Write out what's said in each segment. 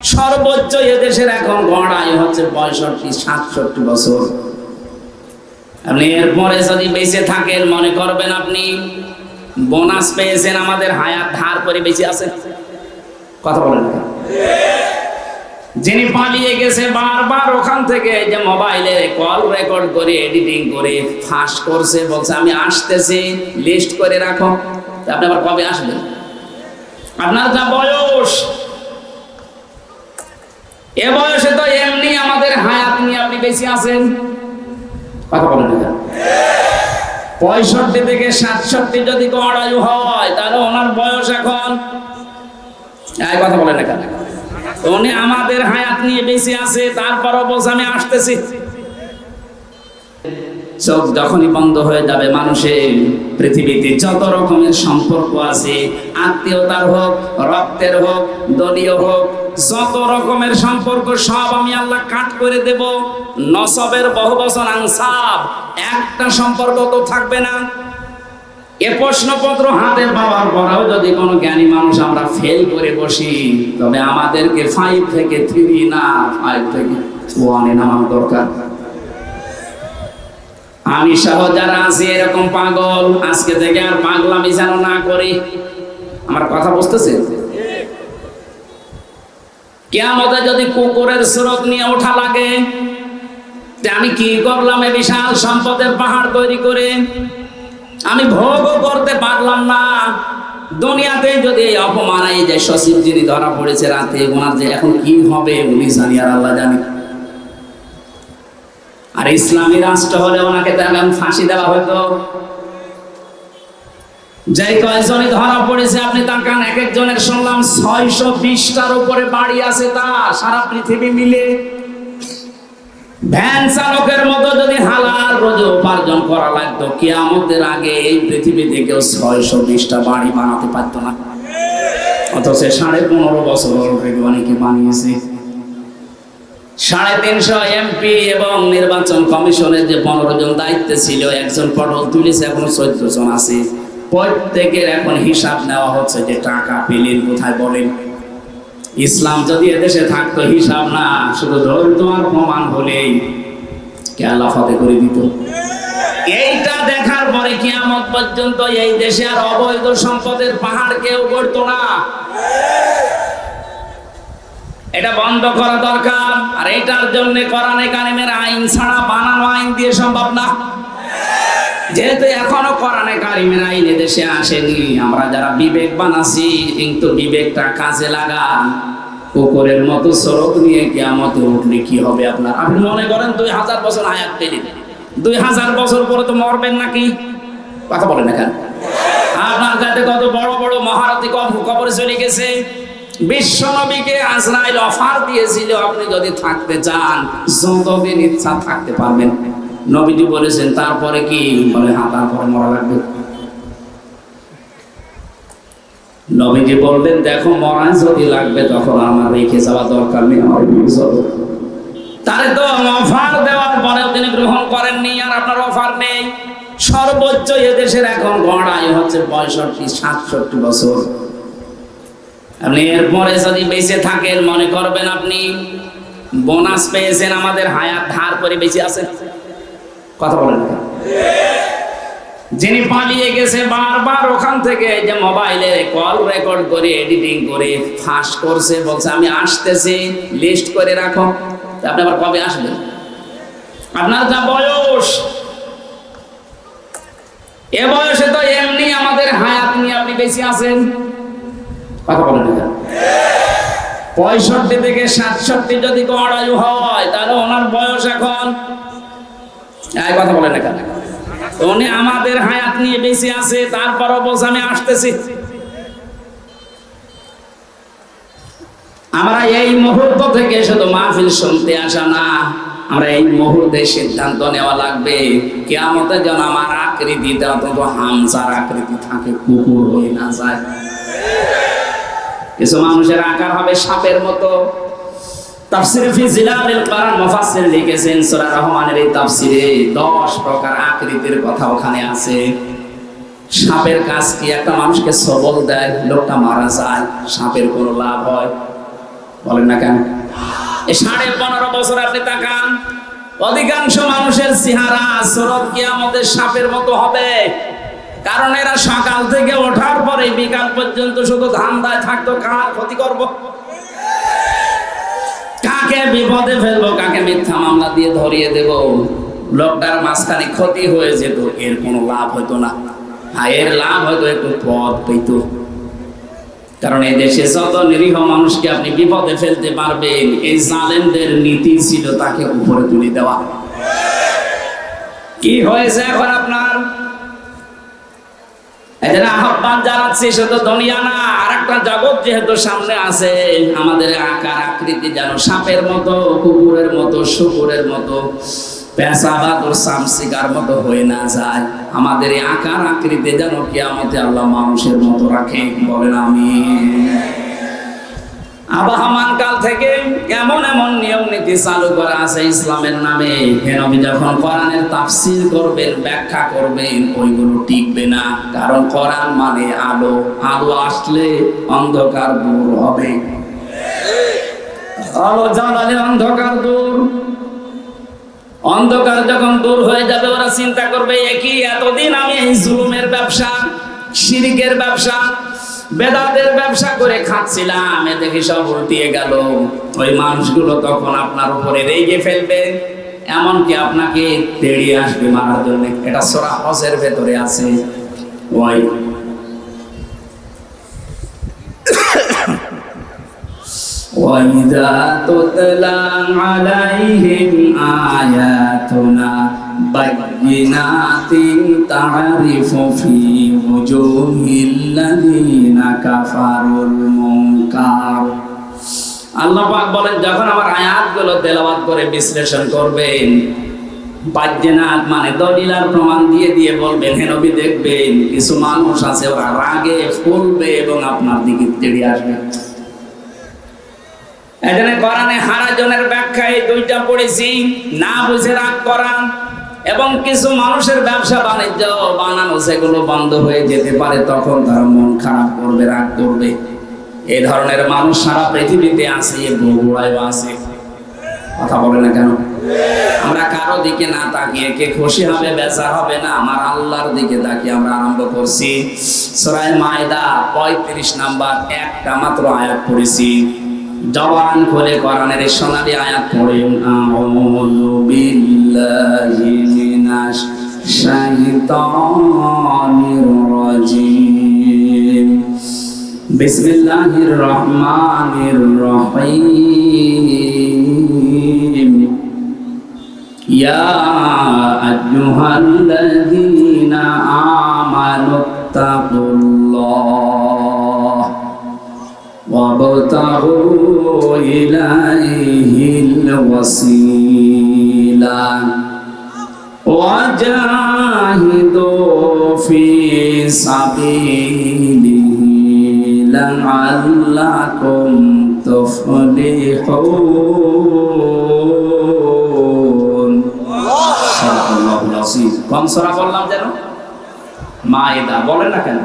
সর্বোচ্চ এদেশের এখন গড় আয়ু হচ্ছে পঁয়ষট্টি, সাতষট্টি বছর। আপনি এরপরে যদি বেঁচে থাকেন, মনে করবেন আপনি বোনাস পেয়েছেন, আমাদের হায়াত ধার করে বেঁচে আছেন। কথা বলেন। যিনি পালিয়ে গেছে বারবার ওখান থেকে যে মোবাইলে কল রেকর্ড করে, এডিটিং করে, ফাঁস করছে, বলছে, আমি আসতেছি, লিস্ট করে রাখো। আপনি আবার কবে আসবেন? আপনার যা বয়স এ বয়সে তো এমনি আমাদের হায়াত নিয়ে আপনি বেশি আছেন। কথা বলেন না পঁয়ষট্টি থেকে সাতষট্টি যদি গড়ায়ু হয়, তাহলে ওনার বয়স এখন কথা বলেন না উনি আমাদের হায়াত নিয়ে বেশি আছে, তারপরও বলছে আমি আসতেছি। চোখ যখনই বন্ধ হয়ে যাবে, মানুষের পৃথিবীতে যত রকমের সম্পর্ক আছে, আত্মীয়তার হোক, রক্তের হোক, দলীয় হোক, যত রকমের সম্পর্ক সব আমি আল্লাহ কাট করে দেব। নসবের বহু বছর আনসাব একটা সম্পর্ক তো থাকবে না। এ প্রশ্নপত্র হাতে পাওয়ার পরেও যদি কোনো জ্ঞানী মানুষ আমরা ফেল করে বসি, তবে আমাদেরকে ফাইভ থেকে থ্রি না ফাইভ থেকে ওয়ানে নামানো দরকার। আমি সহ যারা আছি এরকম পাগল, আজকে থেকে আর পাগলামি যেন না করি। আমার কথা বুঝতেছে? কেয়ামতে যদি কুকুরের স্রোত নিয়ে ওঠা লাগে আমি কি করলাম এ বিশাল সম্পদের পাহাড় তৈরি করে? আমি ভোগও করতে পারলাম না। দুনিয়াতে যদি এই অপমান, এই যে সচিব যিনি ধরা পড়েছে রাতে, ওনার যে এখন কি হবে, উনি জানি আর আল্লাহ জানি। আর ইসলামী রাষ্ট্র হলে ওনাকে তেমন ফাঁসি দেওয়া হতো। যে কয়েকজনই ধরা পড়েছে, আপনি তাকান এক একজনের শুনলাম ছয়শো বিশটার উপরে বাড়ি আছে তা সারা পৃথিবী মিলে। ভ্যান চালকের মতো যদি হালাল রোজে উপার্জন করা লাগতো, কেয়ামতের আগে এই পৃথিবী থেকেও ছয়শো বিশটা বাড়ি বানাতে পারতো না। অথচ সাড়ে পনেরো বছর অনেকে বানিয়েছে। সাড়ে তিনশো এমপি এবং নির্বাচন কমিশনের যে পনেরো জন দায়িত্বে ছিল, একজন পটল তুলেছে এখন চোদ্দ জন আছে। প্রত্যেকের এখন হিসাব নেওয়া হচ্ছে যে টাকা পেলেন কোথায় বলেন। ইসলাম যদি এদেশে থাকতো, হিসাব না, শুধু ধৈর্য আর প্রমাণ হলেই ফতে করে দিত। এইটা দেখার পরে কিয়ামত পর্যন্ত এই দেশে আর অবৈধ সম্পদের পাহাড় কেউ করতো না। এটা বন্ধ করা দরকার। আর এটার জন্য কোরআনে কারিমের আইন ছাড়া বানানো আইন দিয়ে সম্ভব না। যেহেতু এখনও কোরআনে কারিমের আইন দেশে আসেনি, আমরা যারা বিবেক বানাচ্ছি, কিন্তু বিবেকটা কাজে লাগান। কুকুরের মতো স্রোত নিয়ে কেয়ামতে উঠলে কি হবে আপনার? আপনি মনে করেন দুই হাজার বছর আয়াত পেলেন। দুই হাজার বছর পরে তো মরবেন নাকি? কথা বলেন না কেন? আপনার কাছে কত বড় বড় মহারথী কব- কবরে চলে গেছে। বিশ্ব নবীকে আজরাইল অফার দিয়েছিল, আপনি যদি থাকতে চান, যতদিন ইচ্ছা থাকতে পারবেন। নবীজি বলেছেন, তারপরে কি? বলে হ্যাঁ তারপরে মরা লাগবে। নবীজি বললেন দেখো, মরা যদি লাগবে, তখন আমার রেখে যাওয়া দরকার নেই, আমার তারে তো অফার দেওয়ার পরেও তিনি গ্রহণ করেননি, আর আপনার অফার নেই। সর্বোচ্চ এদেশের এখন গড় আয়ু হচ্ছে পঁয়ষট্টি, সাতষট্টি বছর। আপনি এরপরে যদি বেঁচে থাকেন, মনে করবেন আপনি বোনাস পেয়েছেন, আমাদের হায়াত ধার করে বেঁচে আছেন। কথা বলেন। যিনি পালিয়ে গেছে বারবার ওখান থেকে, যে মোবাইলে কল রেকর্ড করে, এডিটিং করে, ফাঁস করছে, বলছে, আমি আসতেছি, লিস্ট করে রাখো। আপনি আবার কবে আসবেন? আপনার যা বয়স, এ বয়সে তো এমনি আমাদের হায়াত নিয়ে আপনি বেশি আছেন। কথা বলেন না পঁয়ষট্টি থেকে সাতষট্টি যদি গড় আয়ু হয় তাহলে ওনার বয়স এখন। এই কথা বলেন না কেন? উনি আমাদের হায়াত নিয়ে আছে তারপরও বলছে আমি আসতেছি। আমরা এই মুহূর্ত থেকে শুধু মাহফিল শুনতে আসা না আমরা এই মুহূর্তে সিদ্ধান্ত নেওয়া লাগবে কেয়ামতে যেন আমার আকৃতিটা অন্তত হামসার আকৃতি থাকে কুকুর হয়ে না যায়। কিছু মানুষের আকার হবে সাপের মতো। তাফসির ফি জিলালিল কোরআন, মুফাসসির লিখেছেন সূরা রহমানের এই তাফসিরে 10 প্রকার আকৃতির কথা ওখানে আছে। সাপের কাজ কি? একটা মানুষকে সবল দেয়, লোকটা মারা যায়, সাপের কোনো লাভ হয়? বলেন না কেন? এই সাড়ে পনেরো বছর আপনি তাকান, অধিকাংশ মানুষের চেহারা স্রোত কি আমাদের সাপের মতো হবে। কারণ এরা সকাল থেকে ওঠার পরে বিকাল পর্যন্ত শুধু ধান্দায় থাকতো, কার ক্ষতি করব? কাকে বিপদে ফেলব, কাকে মিথ্যা মামলা দিয়ে ধরিয়ে দেব? লোকটার মাঝখানে ক্ষতি হয়ে যেত, এর কোনো লাভ হতো না। আর এর লাভ হয়তো একটু পথ পেত কারণ এই দেশে যত নিরীহ মানুষকে আপনি বিপদে ফেলতে পারবেন, এই জালেমদের নীতি ছিল তাকে উপরে তুলে দেওয়া। কি হয়েছে এখন আপনার? জন্য আহ্বান জানাচ্ছি, শুধু দুনিয়া না আর একটা জগৎ যেহেতু সামনে আছে, আমাদের আকার আকৃতি যেন সাপের মতো, কুকুরের মতো, শুকুরের মতো মতো হয়ে না যায়। আমাদের এই আকার আকৃতি যেন কেয়ামতে আল্লাহ মানুষের মতো রাখে বলেন আমি আবাহমান কাল থেকে এমন এমন নিয়ম নীতি চালু করা আছে ইসলামের নামে। হেনবি যখন কোরআনের তাফসির করবেন, ব্যাখ্যা করবেন, ওইগুলো টিকবে না। কারণ কোরআন মানে আলো। আলো আসলে অন্ধকার দূর হবে। আলো জ্বালালে অন্ধকার দূর। অন্ধকার যখন দূর হয়ে যাবে, ওরা চিন্তা করবে একই এতদিন আমি এই জুলুমের ব্যবসা, শিরিকের ব্যবসা বেদাতের ব্যবসা করে খাচ্ছিলাম এ দেখি সব উল্টিয়ে গেল ওই মানুষগুলো তখন আপনার উপরে রেগে ফেলবে এমনকি আপনাকে তেড়িয়ে আসবে মারার জন্য এটা সোরা হজের ভেতরে আছে ওই وإذا تتلى عليهم آياتنا بينات تعرف في وجوه الذين كفروا المنكر আল্লাহ পাক বলেন যখন আমার আয়াতগুলো তেলাওয়াত করে বিশ্লেষণ করবেন বাজ্যনাথ মানে দলিল আর প্রমাণ দিয়ে দিয়ে বলবেন হে নবী দেখবেন কিছু মানুষ আছে ওরা রাগে ফুলবে এবং আপনার দিকে তেড়ে আসবে এখানে কোরআনে হারাজনের ব্যাখ্যা এই দুইটা পড়েছি না বুঝে রাগ করা এবং কিছু মানুষের ব্যবসা বাণিজ্য বানানো সেগুলো বন্ধ হয়ে যেতে পারে, তখন তার মন খারাপ করবে, রাগ করবে। এ ধরনের মানুষ সারা পৃথিবীতে আছে বগুড়ায় আছে। কথা বলে না কেন? আমরা কারও দিকে না তাকিয়ে কে খুশি হবে বেচার হবে না, আমার আল্লাহর দিকে তাকিয়ে আমরা আরম্ভ করছি। সরাই মায়দা পঁয়ত্রিশ নাম্বার, একটা মাত্র আয়াত পড়েছি। জবান খুলে কোরআনের সোনালি আয়াত পড়ে আউযু বিল্লাহি মিনাশ শাইতানির রাজিম। বিসমিল্লাহির রহমানির রহিম। ইয়া আইয়ুহাল্লাযীনা আমানু তাকুল্লাহ إليه الوسيلة وجاهدوا في سبيله لعلكم تفلحون صدق الله العظيم কোন সূরা বললাম যেন মায়েদা বলেন না কেন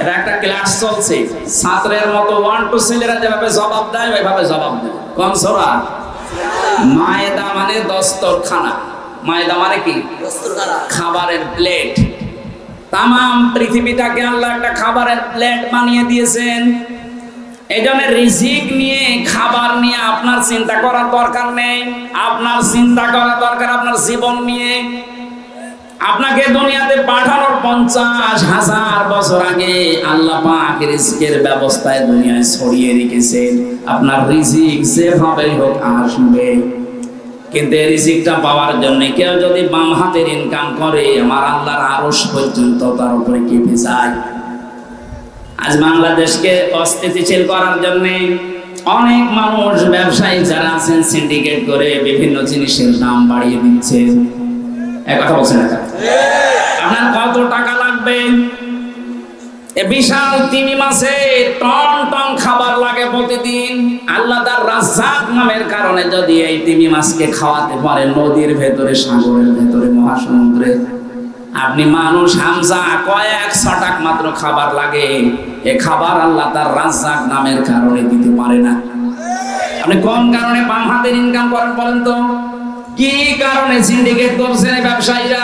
এটা একটা ক্লাস চলছে। ছাত্রের মতো ওয়ান টু ছেলেরা যেভাবে জবাব দেয়, ওইভাবে জবাব দেয়। কোন সূরা? মায়েদা মানে দস্তরখানা। মায়েদা মানে কি? খাবারের প্লেট তাম পৃথিবীটাকে আল্লাহ একটা খাবারের প্লেট বানিয়ে দিয়েছেন। এই জন্য রিজিক নিয়ে, খাবার নিয়ে আপনার চিন্তা করার দরকার নেই। আপনার চিন্তা করা দরকার আপনার জীবন নিয়ে। আপনাকে দুনিয়াতে পাঠানোর পঞ্চাশ হাজার বছর আগে আল্লাহ পাক রিজিকের ব্যবস্থায় দুনিয়ায় ছড়িয়ে রেখেছেন। আপনার রিজিক যেভাবে হোক আসবে। কিন্তু এই রিজিকটা পাওয়ার জন্য কেউ যদি বাম হাতের ইনকাম করে, আমার আল্লাহর আরস পর্যন্ত তার উপরে কেঁপে যায়। আজ বাংলাদেশকে অস্থিতিশীল করার জন্য অনেক মানুষ ব্যবসায়ী যারা আছেন সিন্ডিকেট করে বিভিন্ন জিনিসের দাম বাড়িয়ে দিচ্ছে আপনার কত টাকা লাগবে? বিশাল তিমি খাবার লাগে প্রতিদিন। আল্লাহ তার নামের কারণে যদি এই তিমি মাছকে খাওয়াতে নদীর ভেতরে, সাগরের ভেতরে, মহাসমুদ্রে, আপনি মানুষ হামজা কয়েক ছটাক মাত্র খাবার লাগে। এ খাবার আল্লাহ তার রাজ্জাক নামের কারণে দিতে পারে না। আপনি কোন কারণে বাম হাতের ইনকাম করেন বলেন তো? কি কারণে সিন্ডিকেট করছেন ব্যবসায়ীরা?